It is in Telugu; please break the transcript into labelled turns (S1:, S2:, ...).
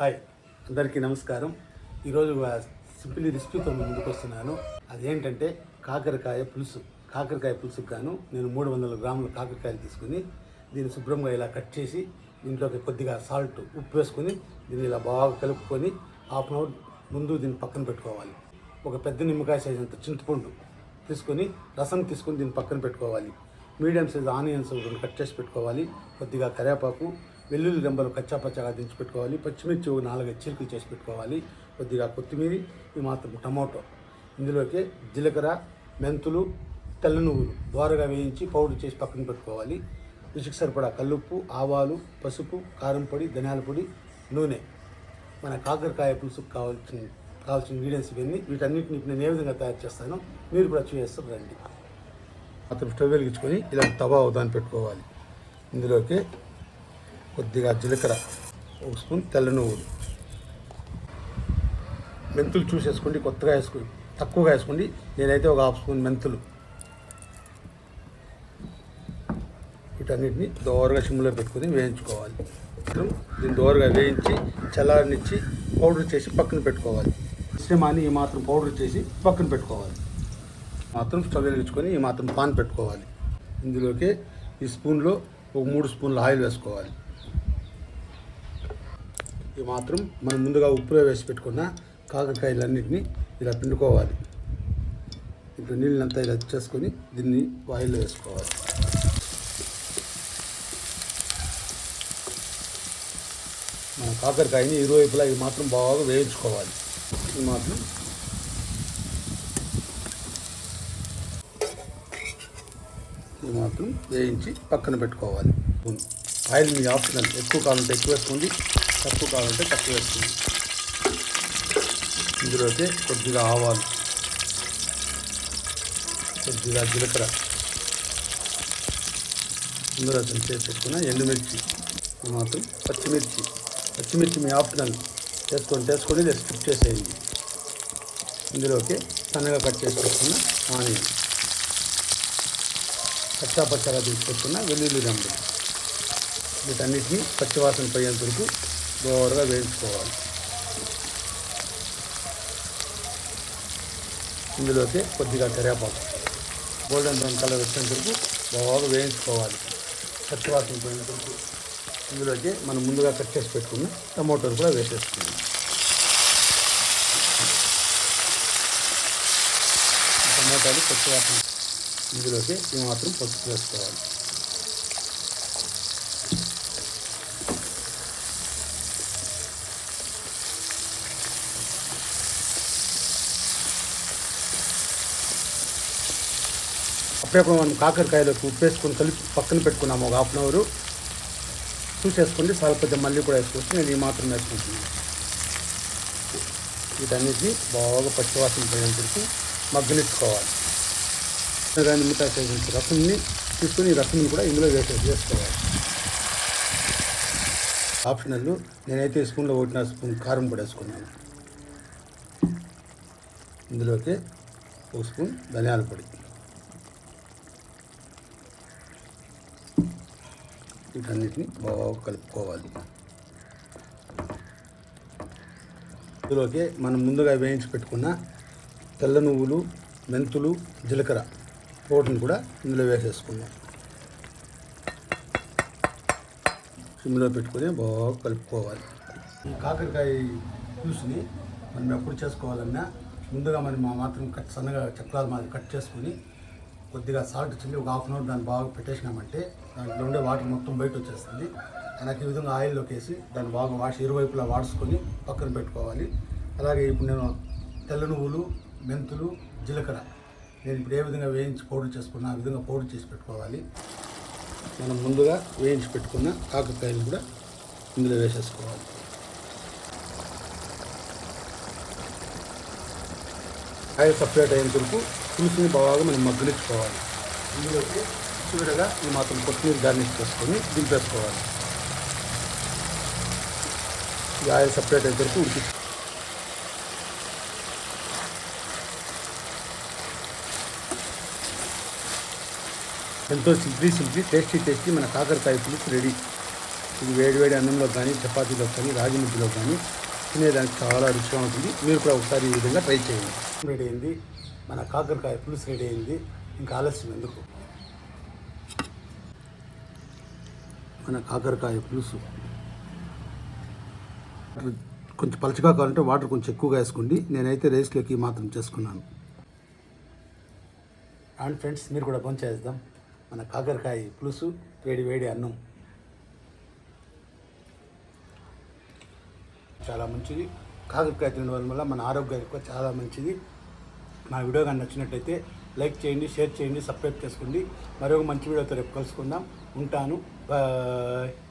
S1: హాయ్ అందరికీ నమస్కారం. ఈరోజు సింపుల్ రెసిపీతో మీ ముందుకు వస్తున్నాను అదేంటంటే కాకరకాయ పులుసు. కాకరకాయ పులుసుకు గాను నేను మూడు వందల గ్రాముల కాకరకాయలు తీసుకుని దీన్ని శుభ్రంగా ఇలా కట్ చేసి దీంట్లోకి కొద్దిగా సాల్ట్ ఉప్పు వేసుకొని దీన్ని ఇలా బాగా కలుపుకొని హాఫ్ అన్ అవర్ ముందు దీన్ని పక్కన పెట్టుకోవాలి. ఒక పెద్ద నిమ్మకాయ సైజ్ అంత చింతపండు తీసుకొని రసం తీసుకొని దీన్ని పక్కన పెట్టుకోవాలి. మీడియం సైజ్ ఆనియన్స్ రెండు కట్ చేసి పెట్టుకోవాలి. కొద్దిగా కరివేపాకు వెల్లుల్లి రెంబలు కచ్చాపచ్చాగా దించి పెట్టుకోవాలి పచ్చిమిర్చి ఒక నాలుగైదు చేసి పెట్టుకోవాలి. కొద్దిగా కొత్తిమీర ఈ మాత్రం టమాటో. ఇందులోకి జీలకర్ర మెంతులు తెల్ల నువ్వులు దోరగా వేయించి పౌడర్ చేసి పక్కన పెట్టుకోవాలి. రుచికి సరిపడా కల్లుప్పు ఆవాలు పసుపు కారం పొడి ధనియాల పొడి నూనె. మన కాకరకాయ పులుసుకు కావాల్సిన కావాల్సిన ఇంగ్రీడియంట్స్ ఇవన్నీ వీటన్నిటిని నేను ఏ విధంగా తయారు చేస్తానో మీరు కూడా చేస్తారు రండి. అతను స్టవ్ వెలిగించుకొని ఇలా తవా దాన్ని పెట్టుకోవాలి. ఇందులోకి కొద్దిగా జీలకర్ర ఒక స్పూన్ తెల్ల నువ్వులు. మెంతులు చూసేసుకోండి కొత్తగా వేసుకోండి తక్కువగా వేసుకోండి. నేనైతే ఒక హాఫ్ స్పూన్ మెంతులు. వీటన్నిటిని దోరగా సిమ్లో పెట్టుకొని వేయించుకోవాలి. దీన్ని దోరగా వేయించి చల్లారనిచ్చి పౌడర్ చేసి పక్కన పెట్టుకోవాలి. మిశ్రమాన్ని ఈ మాత్రం పౌడర్ చేసి పక్కన పెట్టుకోవాలి. మాత్రం స్టవ్ వెలిగించుకొని ఈ మాత్రం పాన్ పెట్టుకోవాలి. ఇందులోకి ఈ స్పూన్లో ఒక మూడు స్పూన్ల ఆయిల్ వేసుకోవాలి. ఇవి మాత్రం మనం ముందుగా ఉప్పులో వేసి పెట్టుకున్న కాకరకాయలన్నింటినీ ఇలా పిండుకోవాలి. ఇప్పుడు నీళ్ళంతా ఇలా చేసుకొని దీన్ని వాయిల్లో వేసుకోవాలి. మన కాకరకాయని ఇరువైపులా ఇవి మాత్రం బాగా వేయించుకోవాలి. ఇది మాత్రం ఇది మాత్రం వేయించి పక్కన పెట్టుకోవాలి. ఆయిల్ మీ ఆప్షనల్ ఎక్కువ కావాలంటే ఎక్కువ వేసుకోండి. తక్కువ కావాలంటే తక్కువ వేసుకోండి. ఇందులోకి కొద్దిగా ఆవాలు కొద్దిగా జీలకర్ర. ఇందులో చేసి పెట్టుకున్న ఎండుమిర్చి మాత్రం పచ్చిమిర్చి. పచ్చిమిర్చి మీ ఆప్షనల్. చేసుకొని చేసుకొని లేదా స్కిప్ చేసేయండి. ఇందులోకి సన్నగా కట్ చేసి పెట్టుకున్న ఆనియన్. పచ్చా పచ్చగా తీసుకొచ్చుకున్న వెల్లుల్లి రంగు వీటన్నిటిని పచ్చివాసన పోయేంత వరకు దోరగా వేయించుకోవాలి. ఇందులోకి కొద్దిగా కరివేపాకు. గోల్డెన్ బ్రౌన్ కలర్ వచ్చేంత వరకు బాగా వేయించుకోవాలి. పచ్చివాసన పోయేంత వరకు ఇందులోకి మనం ముందుగా కట్ చేసి పెట్టుకున్న టమోటాలు కూడా వేసేసుకుందాం. టమోటాలు పచ్చివాసన ఇందులోకి ఈ మాత్రం పసుపు వేసుకోవాలి. అప్పుడే మనం కాకరకాయలకు ఉప్పు వేసుకొని కలిపి పక్కన పెట్టుకున్నాము ఒక హాఫ్ అన్ అవర్. చూసేసుకోండి పెద్ద మళ్ళీ కూడా వేసుకోవచ్చు. నేను ఈ మాత్రం వేసుకుంటున్నాను. వీటన్నిటిని బాగా పచ్చివాసన పోయేందుకు మగ్గనిచ్చుకోవాలి. కానీ మిగతా సైజు రసంని తీసుకొని ఈ రసంని కూడా ఇందులో వేసే వేసుకోవాలి. ఆప్షనల్ నేనైతే స్పూన్లో ఒకటిన స్పూన్ కారం కూడా వేసుకున్నాను. ఇందులోకి ఒక స్పూన్ ధనియాల పొడి. వీటన్నిటిని బాగా కలుపుకోవాలి. ఇందులోకి మనం ముందుగా వేయించి పెట్టుకున్న తెల్ల నువ్వులు మెంతులు జీలకర్ర పౌడర్ని కూడా ఇందులో వేసేసుకుందాం. సిమ్లో పెట్టుకొని బాగా కలుపుకోవాలి. ఈ కాకరకాయ జ్యూస్ని మనం ఎప్పుడు చేసుకోవాలన్నా ముందుగా మనం మా మాత్రం కట్ సన్నగా చక్రాలు మాది కట్ చేసుకొని కొద్దిగా సాల్ట్ చిల్లి ఒక హాఫ్ అన్ అవర్ దాన్ని బాగా పెట్టేసినామంటే దాంట్లో ఉండే వాటర్ మొత్తం బయట వచ్చేస్తుంది. నాకు ఈ విధంగా ఆయిల్లోకి వేసి దాన్ని బాగా వాష్ ఇరువైపులా వాడుకొని పక్కన పెట్టుకోవాలి. అలాగే ఇప్పుడు నేను తెల్ల నువ్వులు మెంతులు జీలకర్ర నేను ఇప్పుడు ఏ విధంగా వేయించి పౌడర్ చేసుకున్నా ఆ విధంగా పౌడర్ చేసి పెట్టుకోవాలి. మనం ముందుగా వేయించి పెట్టుకున్న కాకరకాయలు కూడా ఇందులో వేసేసుకోవాలి. ఆయిల్ సపరేట్ అయిన వరకు పులుసుని బాగా మనం మగ్గనిచ్చుకోవాలి. ఇందులోకి చివరగా ఈ మాత్రం కొత్తిమీర గార్నిష్ చేసుకొని దింపేసుకోవాలి. ఈ ఆయిల్ సపరేట్ అయిన వరకు ఉడికి ఎంతో సింప్లీ సింప్లీ టేస్టీ టేస్టీ మన కాకరకాయ పులుసు రెడీ. ఇది వేడి వేడి అన్నంలో కానీ చపాతీలో కానీ రాగి ముద్దలో కానీ తినేదానికి చాలా రుచిగా ఉంటుంది. మీరు కూడా ఒకసారి ఈ విధంగా ట్రై చేయండి. రెడీ అయింది. మన కాకరకాయ పులుసు రెడీ అయింది. ఇంకా ఆలస్యం ఎందుకు? మన కాకరకాయ పులుసు. కొంచెం పలచగా కావాలంటే వాటర్ కొంచెం ఎక్కువగా వేసుకోండి. నేనైతే రైస్లోకి మాత్రం చేసుకున్నాను. అండ్ ఫ్రెండ్స్ మీరు కూడా భోంచేద్దాం. చేద్దాం మన కాకరకాయ పులుసు వేడి వేడి అన్నం. చాలా మంచిది. కాకరకాయ తినడం వల్ల మన ఆరోగ్యానికి కూడా చాలా మంచిది. మా వీడియో కానీ నచ్చినట్లయితే లైక్ చేయండి షేర్ చేయండి సబ్స్క్రైబ్ చేసుకోండి. మరొక మంచి వీడియోతో రేపు కలుసుకుందాం. ఉంటాను. బాయ్.